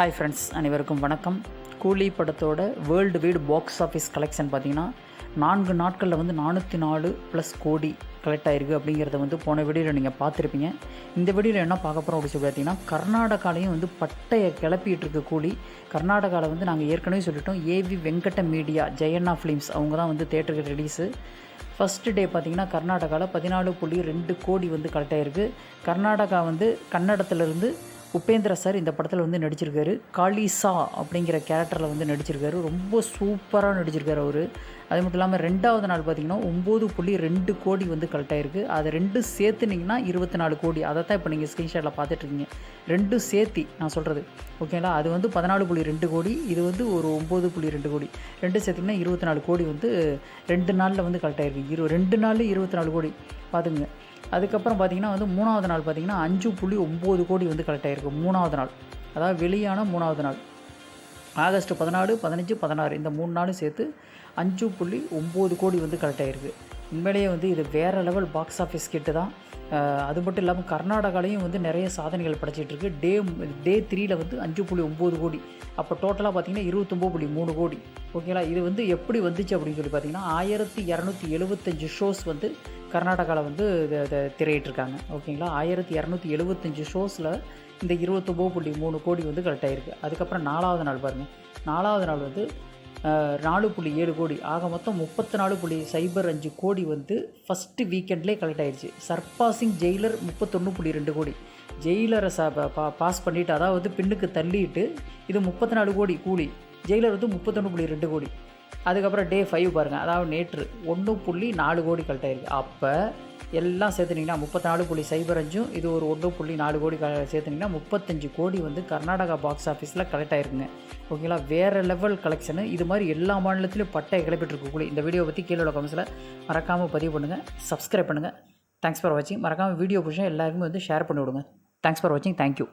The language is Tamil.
ஹாய் ஃப்ரெண்ட்ஸ் அனைவருக்கும் வணக்கம். கூலி படத்தோட வேர்ல்டு வீடு பாக்ஸ் ஆஃபீஸ் கலெக்ஷன் பார்த்தீங்கன்னா நான்கு நாட்களில் வந்து நானூற்றி நாலு ப்ளஸ் கோடி கலெக்ட் ஆயிருக்கு அப்படிங்கிறத வந்து போன வீடியோவில் நீங்கள் பார்த்துருப்பீங்க. இந்த வீடியோவில் என்ன பார்க்க போகிறோம் அப்படின்னு சொல்லி பார்த்தீங்கன்னா கர்நாடகாலையும் வந்து பட்டையை கிளப்பிட்டு இருக்க கூலி கர்நாடகாவில் வந்து நாங்கள் ஏற்கனவே சொல்லிட்டோம். AV Venkata media Jayanna films அவங்க தான் வந்து தேட்டருக்கு ரிலீஸு ஃபஸ்ட்டு டே பார்த்தீங்கன்னா கர்நாடகாவில் பதினாலு புள்ளி ரெண்டு கோடி வந்து கலெக்ட் ஆயிருக்கு. கர்நாடகா வந்து கன்னடத்துலேருந்து உபேந்திரா சார் இந்த படத்தில் வந்து நடிச்சிருக்காரு. காளிசா அப்படிங்கிற கேரக்டரில் வந்து நடிச்சிருக்காரு. ரொம்ப சூப்பராக நடிச்சிருக்காரு அவர். அது மட்டும் இல்லாமல் ரெண்டாவது நாள் பார்த்தீங்கன்னா ஒம்பது புள்ளி ரெண்டு கோடி வந்து கலெக்ட் ஆயிருக்கு. அதை ரெண்டு சேர்த்துனிங்கன்னா இருபத்தி நாலு கோடி அதை தான் இப்போ நீங்கள் ஸ்க்ரீன்ஷாட்டில் பார்த்துட்ருக்கீங்க ரெண்டும் சேர்த்தி நான் சொல்கிறது ஓகேங்களா அது வந்து பதினாலு புள்ளி ரெண்டு கோடி. இது வந்து ஒரு ஒம்பது புள்ளி ரெண்டு கோடி. ரெண்டு சேர்த்திங்கன்னா இருபத்தி நாலு கோடி வந்து ரெண்டு நாளில் வந்து கலெக்ட் ஆயிருக்கு. இரு ரெண்டு நாளில் இருபத்தி நாலு கோடி. பார்த்துங்க அதுக்கப்புறம் பார்த்தீங்கன்னா வந்து மூணாவது நாள் பார்த்தீங்கன்னா அஞ்சு புள்ளி ஒம்பது கோடி வந்து கலெக்ட் ஆகிருக்கு மூணாவது நாள். அதாவது வெளியான மூணாவது நாள். ஆகஸ்ட் பதினாலு பதினஞ்சு பதினாறு. இந்த மூணு நாளும் சேர்த்து அஞ்சு புள்ளி ஒம்பது கோடி வந்து கலெக்ட் ஆகிருக்கு உண்மையிலேயே வந்து இது வேறு லெவல் பாக்ஸ் ஆஃபீஸ் கிட்ட தான். அது மட்டும் இல்லாமல் கர்நாடகாலையும் வந்து நிறைய சாதனைகள் படைச்சிட்டு இருக்கு. டே டே த்ரீயில் வந்து அஞ்சு புள்ளி ஒம்பது கோடி. அப்போ டோட்டலாக பார்த்தீங்கன்னா இருபத்தொம்போது புள்ளி மூணு கோடி. ஓகேங்களா இது வந்து எப்படி வந்துச்சு அப்படின்னு சொல்லி பார்த்தீங்கன்னா ஆயிரத்தி இரநூத்தி எழுபத்தஞ்சு ஷோஸ் வந்து கர்நாடகாவில் வந்து இதை- திரையிட்டிருக்காங்க. ஓகேங்களா? ஆயிரத்தி இரநூத்தி எழுபத்தஞ்சு ஷோஸில் இந்த இருபத்தொம்போது புள்ளி மூணு கோடி வந்து கலெக்ட் ஆகிருக்கு அதுக்கப்புறம் நாலாவது நாள் பாருங்கள் நாலாவது நாள் வந்து நாலு புள்ளி ஏழு கோடி. ஆக மொத்தம் முப்பத்தி நாலு புள்ளி சைபர் அஞ்சு கோடி வந்து ஃபஸ்ட்டு வீக்கெண்ட்லேயே கலெக்ட் ஆயிடுச்சு. சர்பாசிங் ஜெயிலர் முப்பத்தொன்று புள்ளி ரெண்டு கோடி. ஜெயிலரை ச பா- பா பாஸ் பண்ணிவிட்டு அதாவது பின்னுக்கு தள்ளிட்டு இது முப்பத்தி நாலு கோடி கூலி. ஜெயிலர் வந்து முப்பத்தொன்று புள்ளி ரெண்டு கோடி. அதுக்கப்புறம் டே ஃபைவ் பாருங்கள் அதாவது நேற்று ஒன்று புள்ளி நாலு கோடி கலெக்ட் ஆயிருக்கு அப்போ எல்லாம் சேர்த்துனிங்கன்னா முப்பத்தி நாலு புள்ளி சைபர் அஞ்சும் இது ஒரு ஒன்று புள்ளி நாலு கோடி க சேர்த்துனிங்கன்னா முப்பத்தஞ்சு கோடி வந்து கர்நாடகா பாக்ஸ் ஆஃபீஸில் கலெக்ட் ஆயிருக்குங்க. ஓகேங்களா வேறு லெவல் கலெக்ஷனு இது மாதிரி எல்லா மாநிலத்திலையும் பட்டை கிளப்பிட்டுருக்கக்கூடிய இந்த வீடியோ பற்றி கீழே உள்ள கமெண்ட்ஸில் மறக்காமல் பதிவு பண்ணுங்கள் சப்ஸ்கிரைப் பண்ணுங்கள் தேங்க்ஸ் ஃபார் வாட்சிங் மறக்காமல் வீடியோ பிடிச்சா எல்லாருக்குமே வந்து ஷேர் பண்ணி விடுங்க தேங்க்ஸ் ஃபார் வாட்சிங் தேங்க்யூ